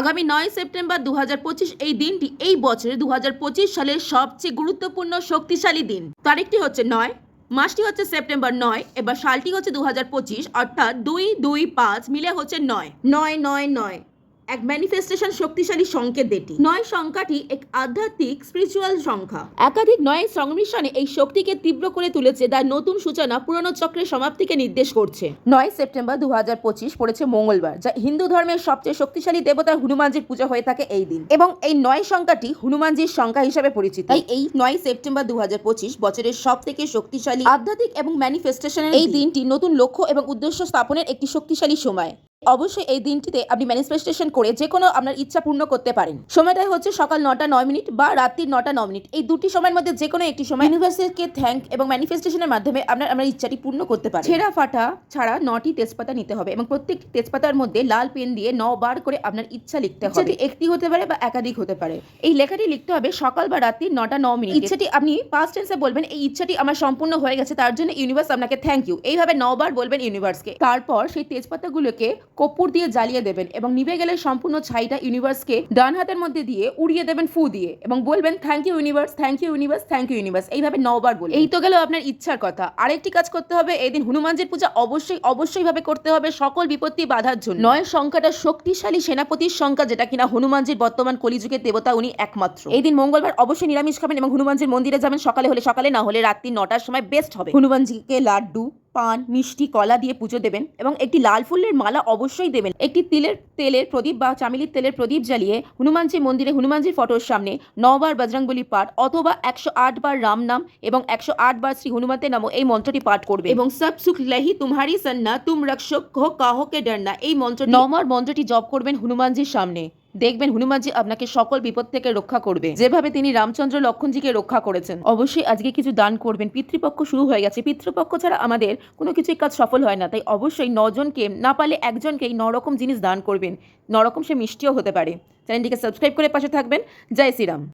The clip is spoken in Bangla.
আগামী নয় সেপ্টেম্বর দু হাজার পঁচিশ এই দিনটি এই বছরে দু হাজার পঁচিশ সালের সবচেয়ে গুরুত্বপূর্ণ শক্তিশালী দিন। তারিখটি হচ্ছে নয়, মাসটি হচ্ছে সেপ্টেম্বর নয়, এবার সালটি হচ্ছে দু হাজার পঁচিশ, অর্থাৎ দুই দুই পাঁচ মিলে হচ্ছে নয়। নয় নয় নয়। এক ম্যানিফেস্টেশন শক্তিশালী সংকেত এটি। নয় সংখ্যাটি এক আধ্যাত্মিক স্পিরিচুয়াল সংখ্যা। একাধিক নয়ের সংমিশ্রণে এই শক্তিকে তীব্র করে তুলেছে তার নতুন সূচনা পুরনো চক্রের সমাপ্তিকে নির্দেশ করছে। নয় সেপ্টেম্বর দুহাজার পঁচিশ পড়েছে মঙ্গলবার যা হিন্দু ধর্মের সবচেয়ে শক্তিশালী দেবতা হনুমানজির পূজা হয়ে থাকে এই দিন। এবং এই নয় সংখ্যাটি হনুমানজির সংখ্যা হিসাবে পরিচিত। তাই এই নয় সেপ্টেম্বর দুহাজার পঁচিশ বছরের সব থেকে শক্তিশালী আধ্যাত্মিক এবং ম্যানিফেস্টেশনের এই দিনটি নতুন লক্ষ্য এবং উদ্দেশ্য স্থাপনের একটি শক্তিশালী সময়। অবশ্যই এই দিনটিতে আপনি ম্যানিফেস্টেশন করে যে কোনো আপনার ইচ্ছা পূর্ণ করতে পারেন। সময়টাই হচ্ছে সকাল নটা নয় মিনিট বা রাত্রি নটা ন মিনিট। এই দুটি সময়ের মধ্যে যে কোনো একটি সময় ইউনিভার্সকে থ্যাঙ্ক এবং ম্যানিফেস্টেশনের মাধ্যমে আপনার আপনার ইচ্ছাটি পূর্ণ করতে পারেন। ছেঁড়া ফাটা ছাড়া নটি তেজপাতা নিতে হবে এবং প্রত্যেকটি তেজপাতার মধ্যে লাল পেন দিয়ে ন বার করে আপনার ইচ্ছা লিখতে হবে। একটি হতে পারে বা একাধিক হতে পারে। এই লেখাটি লিখতে হবে সকাল বা রাত্রি নটা ন মিনিট। ইচ্ছাটি আপনি পাঁচ টেন্সে বলবেন, এই ইচ্ছাটি আমার সম্পূর্ণ হয়ে গেছে, তার জন্য ইউনিভার্স আপনাকে থ্যাংক ইউ এইভাবে নবার বলবেন ইউনিভার্সকে তারপর সেই তেজপাতাগুলোকে কর্পূর দিয়ে জ্বালিয়ে দেবেন এবং নিভে গেলে সম্পূর্ণ ছাইটা ইউনিভার্সকে ডান হাতের মধ্যে দিয়ে উড়িয়ে দেবেন, ফু দিয়ে এবং বলবেন thank you universe thank you universe thank you universe এইভাবে নবার বলে এই তো গেল আপনার ইচ্ছার কথা। আরেকটি কাজ করতে হবে এই দিন হনুমানজির পূজা অবশ্যই অবশ্যই ভাবে করতে হবে সকল বিপত্তি বাধার জন্য। নয়, সংখ্যাটা শক্তিশালী সেনাপতির সংখ্যা যেটা কিনা হনুমানজির বর্তমান কলিযুগের দেবতা, উনি একমাত্র। এই দিন মঙ্গলবার অবশ্যই নিরামিষ খাবেন এবং হনুমানজির মন্দিরে যাবেন, সকালে হলে, সকালে না হলে রাত্রি নটার সময় বেস্ট হবে। হনুমানজিকে লাড্ডু পান, মিষ্টি, কলা দিয়ে পুজো দেবেন এবং একটি লাল ফুলের মালা অবশ্যই দেবেন। একটি তিলের তেলের প্রদীপ বা চামিলির তেলের প্রদীপ জ্বালিয়ে হনুমানজি মন্দিরে হনুমানজির ফটোর সামনে নবার বজরংবলী পাঠ অথবা একশো আট বার রাম নাম এবং একশো আট বার শ্রী হনুমতে নামো এই মন্ত্রটি পাঠ করবে। এবং সব সুখ লহি তুমহারি সন্না তুম রক্ষক হো কাহকে ডরনা এই মন্ত্র নমর মন্ত্রটি জপ করবেন হনুমানজির সামনে। দেখবেন হনুমানজি আপনাকে সকল বিপদ থেকে রক্ষা করবে। যেভাবে তিনি রামচন্দ্র লক্ষণজিকে রক্ষা করেছেন। অবশ্যই আজকে কিছু দান করবেন। পিতৃপক্ষ শুরু হয়ে গেছে। পিতৃপক্ষ ছাড়া আমাদের কোনো কিছুই কাজ সফল হয় না। তাই অবশ্যই নজনকে না পারলে একজনকেই নরকম জিনিস দান করবেন। নরকম সে মিষ্টিও হতে পারে। চ্যানেলটিকে সাবস্ক্রাইব করে পাশে থাকবেন। জয় শ্রীরাম।